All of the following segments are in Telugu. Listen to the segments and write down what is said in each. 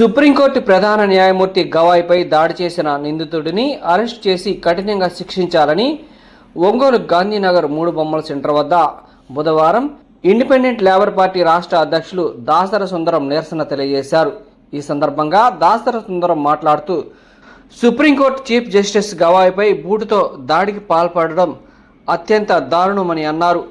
సుప్రీంకోర్టు ప్రధాన న్యాయమూర్తి గవాయ్పై దాడి చేసిన నిందితుడిని అరెస్ట్ చేసి కఠినంగా శిక్షించాలని ఒంగోలు గాంధీనగర్ మూడు బొమ్మల సెంటర్ వద్ద బుధవారం ఇండిపెండెంట్ లేబర్ పార్టీ రాష్ట్ర అధ్యక్షులు దాసర సుందరం నిరసన తెలియజేశారు. ఈ సందర్భంగా దాసర సుందరం మాట్లాడుతూ సుప్రీంకోర్టు చీఫ్ జస్టిస్ గవాయ్పై బూటుతో దాడికి పాల్పడడం అత్యంత దారుణమని అన్నారు.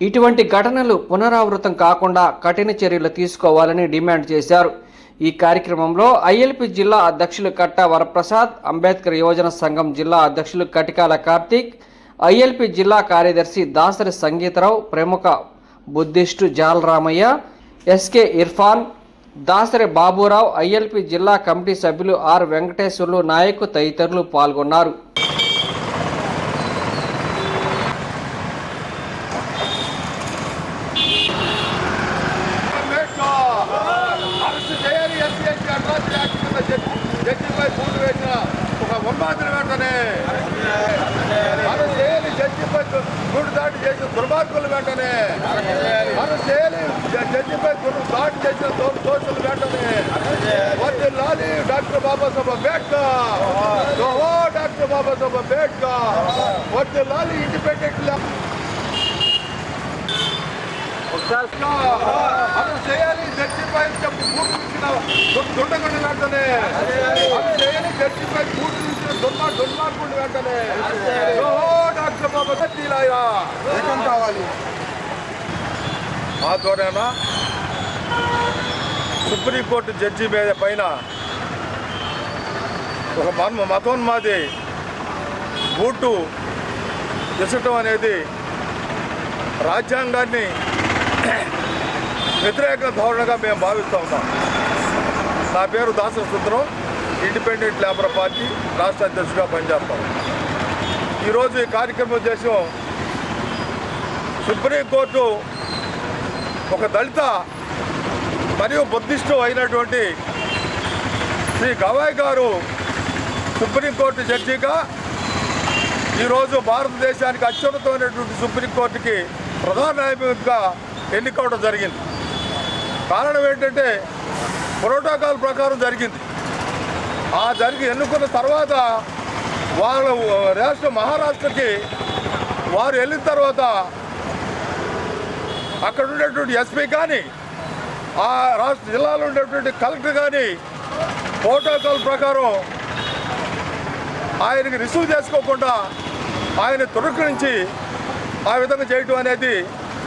ఇటువంటి ఘటనలు పునరావృతం కాకుండా కఠిన చర్యలు తీసుకోవాలని డిమాండ్ చేశారు. ఈ కార్యక్రమంలో ఐఎల్పి జిల్లా అధ్యక్షులు కట్ట వరప్రసాద్ అంబేద్కర్ యువజన సంఘం జిల్లా అధ్యక్షులు కటికాల కార్తీక్ ఐఎల్పి జిల్లా కార్యదర్శి దాసరి సంగీతరావు ప్రముఖ Buddhist Jalaramayya S K Irfan Dasari Baburao I L P జిల్లా కమిటీ సభ్యులు ఆర్ వెంకటేశ్వర్లు నాయక్ తదితరులు పాల్గొన్నారు అరెస్ట్ చేయాలి ఎస్సీ ఎస్టీ అట్రాసిటీ జడ్జి జడ్జిపై బూటు వేసిన ఒక ఉన్మాదిని వెంటనే మనం చేయాలి జడ్జిపై గుడి దాటి చేసిన దుర్మార్గులు వెంటనే మనం చేయాలి జడ్జిపై దుర్- దాడి చేసిన దోషులు వెంటనే వర్దిల్లాలి డాక్టర్ బాబాసాహెబ్ అంబేద్కర్. డాక్టర్ బాబాసాహెబ్ అంబేద్కర్ లాలి ఇండిపెండెంట్ లా- అది చేయాలి జడ్జిపై చెప్పి బూటు ఇచ్చిన దుండగుండి వెంటనే అది చేయాలి జడ్జిపై బూటు ఇచ్చిన దుర్మా దుర్మార్గుండి వెంటనే ఓహో డాక్టర్ బాబా సత్యలాయా ఏకం కావాలి మా ద్వారానా సుప్రీంకోర్టు జడ్జి మీద పైన ఒక మర్మ మతోన్మాది బూటు విసటం అనేది రాజ్యాంగాన్ని వ్యతిరేక ధోరణిగా మేము భావిస్తూ ఉన్నాం. నా పేరు Dasara Sundaram independent labour party రాష్ట్ర అధ్యక్షుడిగా పనిచేస్తాం. ఈరోజు ఈ కార్యక్రమం ఉద్దేశం సుప్రీంకోర్టు ఒక దళిత మరియు బుద్ధిస్టు అయినటువంటి శ్రీ గవాయ్ గారు సుప్రీంకోర్టు జడ్జిగా ఈరోజు భారతదేశానికి అత్యున్నతమైనటువంటి సుప్రీంకోర్టుకి ప్రధాన న్యాయమూర్తిగా ఎన్నికవడం జరిగింది. కారణం ఏంటంటే ప్రోటోకాల్ ప్రకారం జరిగింది. ఆ జరిగి ఎన్నుకున్న తర్వాత వాళ్ళ రాష్ట్ర మహారాష్ట్రకి వారు వెళ్ళిన తర్వాత అక్కడ ఉండేటువంటి ఎస్పీ కానీ ఆ రాష్ట్ర జిల్లాలో ఉండేటువంటి కలెక్టర్ కానీ ప్రోటోకాల్ ప్రకారం ఆయనకి రిసీవ్ చేసుకోకుండా ఆయన తొలకరించి ఆ విధంగా చేయటం అనేది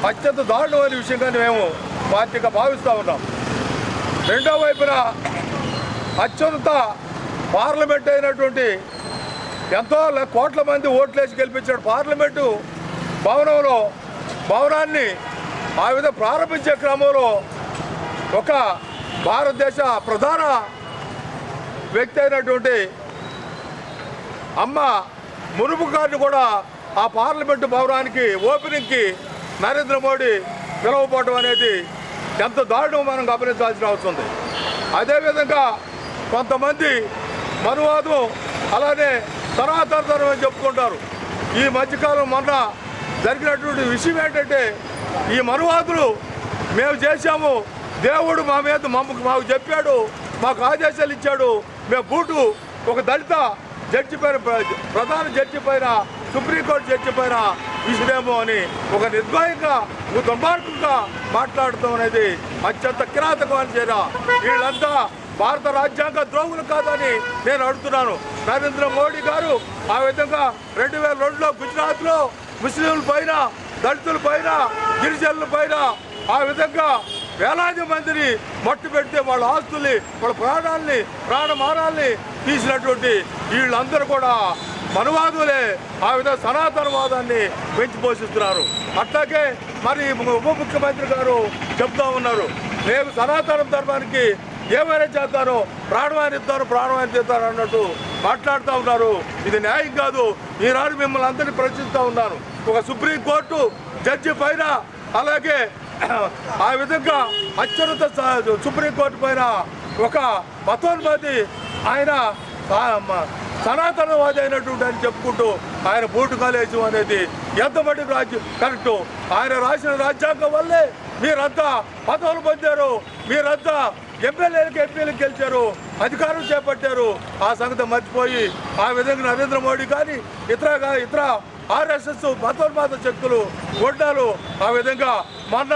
అత్యంత దారుణమైన విషయంగానే మేము పార్టీగా భావిస్తూ ఉన్నాం. రెండో వైపున అత్యంత పార్లమెంట్ అయినటువంటి ఎంతో కోట్ల మంది ఓట్లేసి గెలిపించాడు పార్లమెంటు భవనంలో భవనాన్ని ఆ విధంగా ప్రారంభించే క్రమంలో ఒక భారతదేశ ప్రధాన వ్యక్తి అయినటువంటి అమ్మ మునుపు గారిని కూడా ఆ పార్లమెంటు భవనానికి ఓపెనింగ్కి నరేంద్ర మోడీ పిలవపోవటం అనేది ఎంత దారుణం మనం గమనించాల్సిన అవసరం ఉంది. అదేవిధంగా కొంతమంది మనువాదం అలానే తరాతరతరం అని చెప్పుకుంటారు. ఈ మధ్యకాలం మొన్న జరిగినటువంటి విషయం ఏంటంటే ఈ మనువాదులు మేము చేశాము దేవుడు మా మీద మమ్మకు మాకు చెప్పాడు మాకు ఆదేశాలు ఇచ్చాడు మేము బూటు ఒక దళిత జడ్జి పైన ప్రధాన జడ్జి పైన సుప్రీంకోర్టు జడ్జి పైన విసిరేమో అని ఒక నిర్భయంగా ఒక దుర్మార్గంగా మాట్లాడటం అనేది అత్యంత కిరాతకమైన చర్య. వీళ్ళంతా భారత రాజ్యాంగ ద్రోహులు కాదని నేను అడుగుతున్నాను. నరేంద్ర మోడీ గారు ఆ విధంగా రెండు వేల రెండులో గుజరాత్లో ముస్లింల పైన దళితుల పైన గిరిజనుల పైన ఆ విధంగా వేలాది మందిని మట్టు పెడితే వాళ్ళ ఆస్తుల్ని వాళ్ళ ప్రాణాలని ప్రాణమానాల్ని తీసినటువంటి వీళ్ళందరూ కూడా మనవాదులే ఆ విధంగా సనాతనవాదాన్ని పెంచి పోషిస్తున్నారు. అట్లాగే మరి ఉప ముఖ్యమంత్రి గారు చెప్తా ఉన్నారు. నేను సనాతన ధర్మానికి ఏమైనా చేస్తాను ప్రాణవాన్ని ఇస్తాను ప్రాణవాన్ని చేస్తాను అన్నట్టు మాట్లాడుతూ ఉన్నారు. ఇది న్యాయం కాదు. ఈనాడు మిమ్మల్ని అందరినీ ప్రశ్నిస్తూ ఉన్నాను. ఒక సుప్రీంకోర్టు జడ్జి పైన అలాగే ఆ విధంగా అత్యున్నత సుప్రీంకోర్టు పైన ఒక మతోన్మతి ఆయన సనాతనవాది అయినటువంటి అని చెప్పుకుంటూ ఆయన బూటు కాలేజం అనేది ఎంత రాజ్యం కరెక్టు. ఆయన రాసిన రాజ్యాంగం వల్లే మీరంతా పదవులు పొందారు మీరంతా ఎమ్మెల్యేలకు ఎంపీలకు గెలిచారు అధికారం చేపట్టారు. ఆ సంగతి మర్చిపోయి ఆ విధంగా నరేంద్ర మోడీ కానీ ఇతర ఇతర ఆర్ఎస్ఎస్ మతోన్మాద శక్తులు గొడ్డాలు ఆ విధంగా మొన్న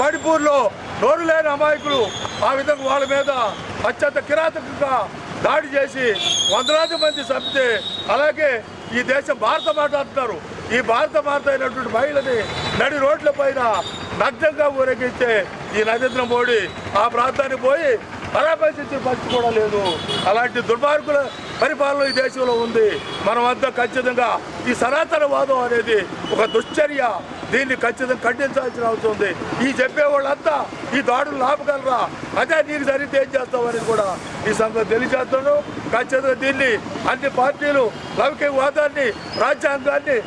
మణిపూర్లో నోరు లేని అమాయకులు ఆ విధంగా వాళ్ళ మీద అత్యంత కిరాతకంగా దాడి చేసి వందలాది మంది చంపితే అలాగే ఈ దేశం భారత మాట అంటున్నారు. ఈ భారత మాత అయినటువంటి మహిళని నడి రోడ్ల పైన నగ్నంగా ఊరేగిస్తే ఈ నరేంద్ర మోడీ ఆ ప్రాంతానికి పోయి పరామర్శించిన పరిస్థితి కూడా లేదు. అలాంటి దుర్మార్గుల పరిపాలన ఈ దేశంలో ఉంది. మనమంతా ఖచ్చితంగా ఈ సనాతనవాదం అనేది ఒక దుశ్చర్య దీన్ని ఖచ్చితంగా ఖండించాల్సిన అవసరం ఉంది. ఈ చెప్పే వాళ్ళంతా ఈ దాడులు ఆపగలరా అదే నీకు జరిగితే ఏం చేస్తామని కూడా ఈ సంగతి తెలియజేస్తాను ఖచ్చితంగా దీన్ని అన్ని పార్టీలు లౌకికవాదాన్ని రాజ్యాంగాన్ని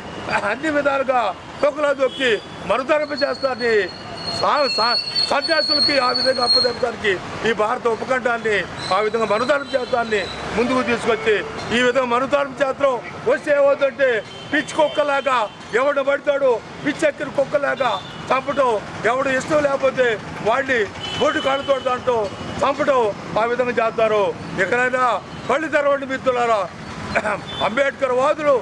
అన్ని విధాలుగా తొక్కులా దొక్కి మరుతరపు చేస్తారని సన్యాసులకి ఆ విధంగా అప్పచెప్పడానికి ఈ భారత ఉపఖండాన్ని ఆ విధంగా మనుతరపు చేస్తాన్ని ముందుకు తీసుకొచ్చి ఈ విధంగా మనుతరపు చేత్రం వస్తే ఏమవుతుందంటే పిచ్చి కుక్కలాగా ఎవడు పడతాడు పిచ్చెక్కిన కుక్కలాగా చంపటం ఎవడు ఇష్టం లేకపోతే వాడిని బొడ్డు కాళ్ళతో దాంట్లో చంపటం ఆ విధంగా చేస్తారు. ఎక్కడైనా కళ్ళు తెరవండి మిత్రులారా. అంబేద్కర్ వాదులు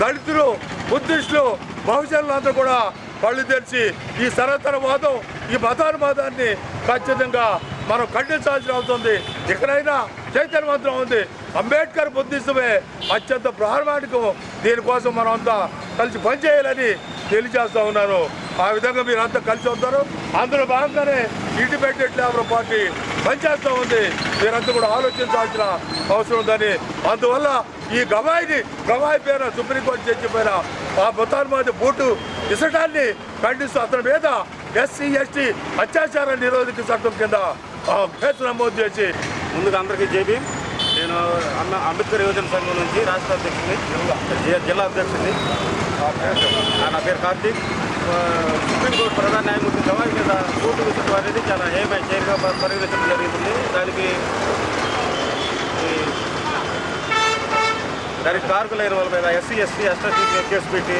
దళితులు బుద్ధిస్టులు బహుజనులందరూ కూడా కళ్ళు తెరిచి ఈ సనాతన వాదం ఈ మతానువాదాన్ని ఖచ్చితంగా మనం ఖండించాల్సిన అవుతుంది ఎక్కడైనా చైతన్యవంతం ఉంది. అంబేద్కర్ బుద్ధిజమే అత్యంత ప్రామాణికం. దీనికోసం మనం అంతా కలిసి పనిచేయాలని తెలియజేస్తూ ఉన్నాను. ఆ విధంగా మీరు అంతా కలిసి ఉంటారు అందులో భాగంగానే ఇండిపెండెంట్ లేబర్ పార్టీ పనిచేస్తూ ఉంది. మీరంతా కూడా ఆలోచించాల్సిన అవసరం ఉందని. అందువల్ల ఈ గవాయిని గవాయి పేర సుప్రీంకోర్టు జడ్జి పైన ఆ మొత్తాన్ని బూటు ఇసటాన్ని ఖండిస్తూ అతని మీద ఎస్సీ ఎస్టీ అత్యాచార నిరోధక చట్టం కింద ఆ, కేసు నమోదు చేసి ముందుగా అందరికీ జేబీ నేను అన్న అంబేద్కర్ యువజన సంఘం నుంచి రాష్ట్ర అధ్యక్షుడిని జి- జిల్లా అధ్యక్షుడిని. నా పేరు కార్తీక్. సుప్రీంకోర్టు ప్రధాన న్యాయమూర్తి గవాయి మీద అనేది చాలా హేమ చైర్గా పరిగణించడం జరుగుతుంది దానికి ఈ, దానికి కారకులైన వాళ్ళ మీద ఎస్సీ ఎస్టీ ఎస్టీ కేసు పెట్టి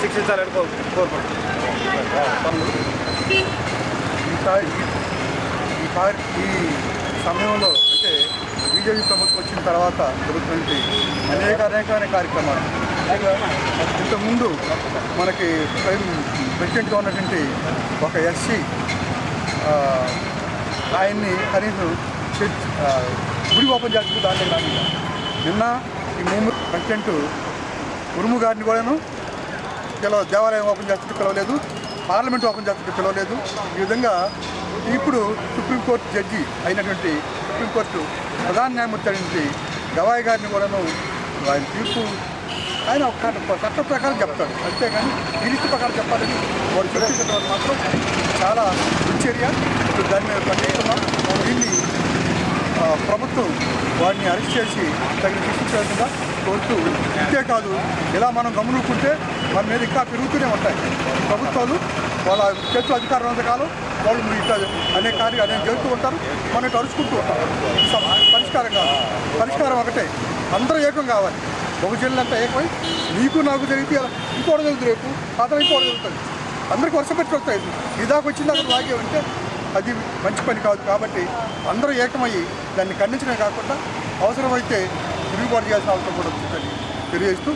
శిక్షించాలని కోరుకుంటున్నాను ఈ ఈ- ఈ సమయంలో అంటే బీజేపీ ప్రభుత్వం వచ్చిన తర్వాత జరుగుతున్నటువంటి అనేక అనేకమైన కార్యక్రమాలు. ఇంతకుముందు మనకి ప్రెసిడెంట్గా ఉన్నటువంటి ఒక ఎస్సీ ఆయన్ని కనీసం చర్చ్ గుడి ఓపెన్ చేస్తూ దాంట్లో కానీ నిన్న ఈ మేము కంటెంట్ ఉరుము గారిని కూడాను పిలవ దేవాలయం ఓపెన్ చేస్తుంటే పిలవలేదు పార్లమెంట్ ఓపెన్ చేస్తుంటే పిలవలేదు ఈ విధంగా ఇప్పుడు సుప్రీంకోర్టు జడ్జి అయినటువంటి సుప్రీంకోర్టు ప్రధాన న్యాయమూర్తి అయినటువంటి గవాయి గారిని కూడాను ఆయన తీర్పు ఆయన ఒక చట్ట ప్రకారం చెప్తాడు. అంతేగాని ఈ ప్రకారం చెప్పాలని వారు చెప్పిన మాత్రం చాలా దుర్చర్య ఇప్పుడు దాన్ని మీద ఖండిస్తున్నాం. దీన్ని ప్రభుత్వం వాడిని అరెస్ట్ చేసి తగిన శిక్షించాల్సిందిగా కోరుతూ అంతేకాదు ఇలా మనం గమనుకుంటే మన మీద ఇంకా పెరుగుతూనే ఉంటాయి. ప్రభుత్వాలు వాళ్ళ చేతులు అధికారం ఉన్నంతకాలం వాళ్ళు ఇట్లా అనేక కార్యాలు అనేక చేస్తూ ఉంటారు. మనం ఇట్లా అరుచుకుంటూ ఉంటాం. పరిష్కారం కాదు పరిష్కారం ఒకటే. అందరూ ఏకం కావాలి. ఒక జిల్లంతా ఏకమై నీకు నాకు జరిగితే ఇంకోటి జరుగుతుంది రేపు అతను ఇంకోటి జరుగుతుంది. అందరికీ వర్షం పెట్టుకొస్తాయి వస్తాయి వచ్చింది అతను లాగే ఉంటే అది మంచి పని కాదు కాబట్టి అందరూ ఏకమయ్యి దాన్ని ఖండించడమే కాకుండా అవసరమైతే తిరుగుబాటు చేయాల్సిన అవసరం కూడా వచ్చిందని తెలియజేస్తూ